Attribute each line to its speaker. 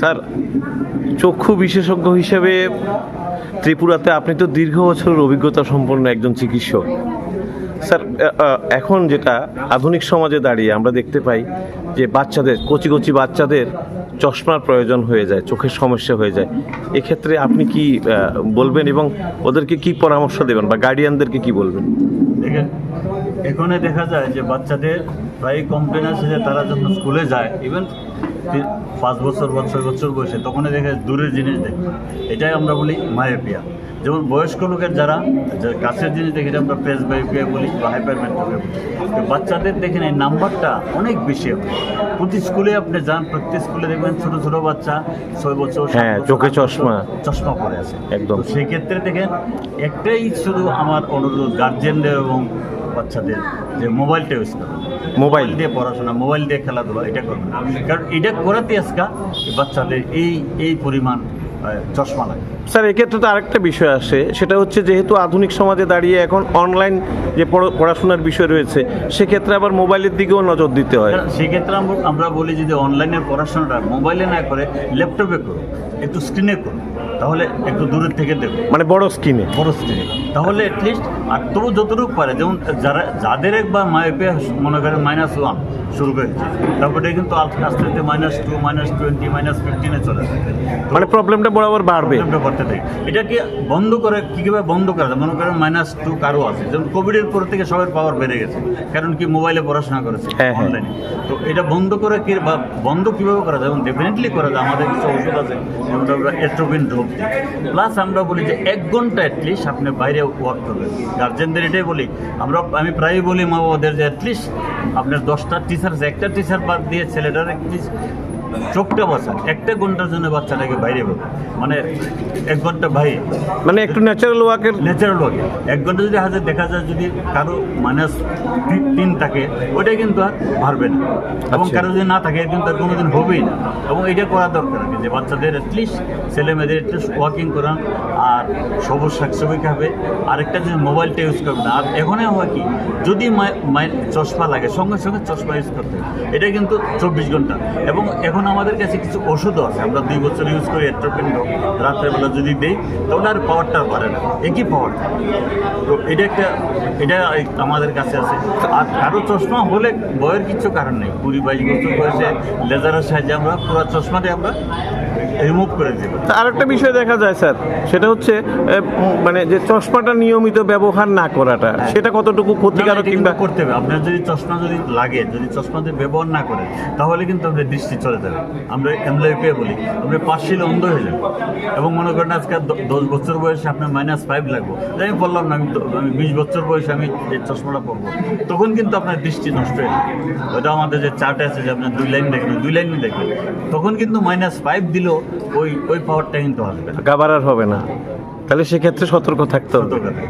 Speaker 1: Sir, চক্ষু বিশেষজ্ঞ হিসেবে ত্রিপুরাতে আপনি তো দীর্ঘ বছরের অভিজ্ঞতা সম্পন্ন একজন চিকিৎসক। স্যার এখন যেটা আধুনিক সমাজে দাঁড়িয়ে আমরা দেখতে পাই যে বাচ্চাদের, কচি কচি বাচ্চাদের চশমার প্রয়োজন হয়ে যায়, চোখের সমস্যা হয়ে যায়। এক্ষেত্রে আপনি কি বলবেন এবং ওদেরকে কি পরামর্শ দেবেন বা গার্ডিয়ানদেরকে কি বলবেন?
Speaker 2: এখানে দেখা যায় যে বাচ্চাদের প্রায় কমপ্লেন আছে যে তারা যখন স্কুলে যায় ইভেন পাঁচ বছর বা ছয় বছর বয়সে তখন দেখে দূরের জিনিস দেখে। এটাই আমরা বলি মায়োপিয়া যেমন বয়স্ক লোকের যারা কাছের জিনিস দেখে আমরা প্রেস বায়োপিয়া বলি বা হাইপার বলি। তো বাচ্চাদের দেখেন এই নাম্বারটা অনেক বেশি প্রতি স্কুলে আপনি যান প্রত্যেক স্কুলে দেখবেন ছোট ছোট বাচ্চা ছয় বছর
Speaker 1: হ্যাঁ, চোখে চশমা।
Speaker 2: চশমা পরে আছে।
Speaker 1: একদম।
Speaker 2: তো সেই ক্ষেত্রে দেখেন একটাই শুধু আমার অনুরোধ গার্জেনদের এবং বাচ্চাদের যে মোবাইলটা ইউজ করবে।
Speaker 1: মোবাইল।
Speaker 2: দিয়ে পড়াশোনা মোবাইল দিয়ে খেলাধুলা এটা করবে না। কারণ এটা করাতে আজকা বাচ্চাদের এই এই পরিমাণ চশমা লাগে
Speaker 1: স্যার এক্ষেত্রে তো আরেকটা বিষয় আসে সেটা হচ্ছে যেহেতু আধুনিক সমাজে দাঁড়িয়ে এখন অনলাইন যে পড়- পড়াশোনার বিষয় রয়েছে সেক্ষেত্রে আবার মোবাইলের দিকেও নজর দিতে হয়।
Speaker 2: সেক্ষেত্রে আমরা- বলি যদি অনলাইনের পড়াশোনাটা মোবাইলে না করে ল্যাপটপে করো একটু স্ক্রিনে করো তাহলে একটু দূরের থেকে দেখো
Speaker 1: মানে বড় স্ক্রিনে
Speaker 2: বড় স্ক্রিনে তাহলে অ্যাটলিস্ট আর তবু যতটুকু পারে যেমন যারা যাদের একবার মাইপে মনে করেন মাইনাস ওয়ান শুরু করেছে তারপরে কিন্তু আস্তে আস্তে minus two minus twenty minus ফিফটিনে চলে যায়।
Speaker 1: মানে প্রবলেমটা বরাবর বাড়বে।
Speaker 2: করতে থাকে এটাকে বন্ধ করে কীভাবে বন্ধ করা যায়? মনে করেন মাইনাস টু কারও আছে। যেমন কোভিডের পর থেকে সবার পাওয়ার বেড়ে গেছে কারণ কি মোবাইলে পড়াশোনা করেছে
Speaker 1: হ্যাঁ, হ্যাঁ।
Speaker 2: অনলাইনে তো এটা বন্ধ করে কি বা বন্ধ কীভাবে করা যায়? এবং ডেফিনেটলি করা যায়। আমাদের কিছু ওষুধ আছে যেমন আমরা এস্ট্রোবিন ড্রপ প্লাস আমরা বলি যে এক ঘণ্টা অ্যাটলিস্ট আপনি বাইরে ওয়ার্ক করবেন। গার্জেনদের এটাই বলি আমরা আমি প্রায়ই বলি মা বাবাদের যে অ্যাটলিস্ট আপনার দশটা টিচার একটা টিচার বাদ দিয়ে ছেলেটার অ্যাটলিস্ট চোখটা বসা একটা ঘণ্টার জন্য বাচ্চাটাকে বাইরে মানে এক ঘণ্টা বাইরে
Speaker 1: মানে একটু ন্যাচারাল ওয়ার্কের
Speaker 2: ন্যাচারাল ওয়াকে এক ঘণ্টা যদি হাজার দেখা যায় যদি কারও মাইনাস তিন থাকে ওইটা কিন্তু আর পারবে না। এবং
Speaker 1: আচ্ছা।
Speaker 2: কারও যদি না থাকে কিন্তু আর কোনোদিন হবেই না। এবং এটা করা দরকার কি যে বাচ্চাদের অ্যাটলিস্ট ছেলে মেয়েদের একটু ওয়াকিং করান আর সবুজ শাকসবজি খাবে আরেকটা যদি মোবাইলটা ইউজ করবে না। আর এখানে হয় কি যদি চশমা লাগে সঙ্গে সঙ্গে চশমা ইউজ করতে এটা কিন্তু চব্বিশ ঘণ্টা। এবং এখন আমাদের কাছে কিছু ওষুধও আছে। আমরা দুই বছর ইউজ করি এট্রোপিন রাত্রেবেলা যদি দিই তাহলে আর পাওয়ারটা পারে না। একই পাওয়ার তো এটা একটা, এটা আমাদের কাছে আছে। আর কারও চশমা হলে বয়ের কিছু কারণ নেই। কুড়ি বাইশ বছর বয়সে লেজারের সাহায্যে আমরা পুরো চশমাতে আমরা রিমুভ করে দেবো
Speaker 1: আরেকটা বিষয় দেখা যায় স্যার সেটা হচ্ছে মানে যে চশমাটা নিয়মিত ব্যবহার না করাটা সেটা কতটুকু ক্ষতিকারক কিংবা
Speaker 2: করতে হবে। আপনার যদি চশমা যদি লাগে যদি চশমা যদি ব্যবহার না করে তাহলে কিন্তু আপনার দৃষ্টি চলে যাবে। আমরা এমপ্লয়িপে বলি আপনি পার্সিল অন্ধ হয়ে যাবে। এবং মনে করেন আজকে দশ বছর বয়সে আপনার মাইনাস ফাইভ লাগবে। আমি বললাম না আমি আমি বিশ বছর বয়সে আমি এই চশমাটা পরবো। তখন কিন্তু আপনার দৃষ্টি নষ্ট হয়ে যাবে। ওটা আমাদের যে চার্টে আছে যে আপনার দুই লাইন দেখবেন দুই লাইন দেখবেন। তখন কিন্তু মাইনাস ফাইভ দিলেও ওই ওই পাওয়ারটা কিন্তু আসবে না।
Speaker 1: গাবার আর হবে না। তাহলে সেক্ষেত্রে সতর্ক থাকতে হবে।
Speaker 2: সতর্ক থাকতে হবে।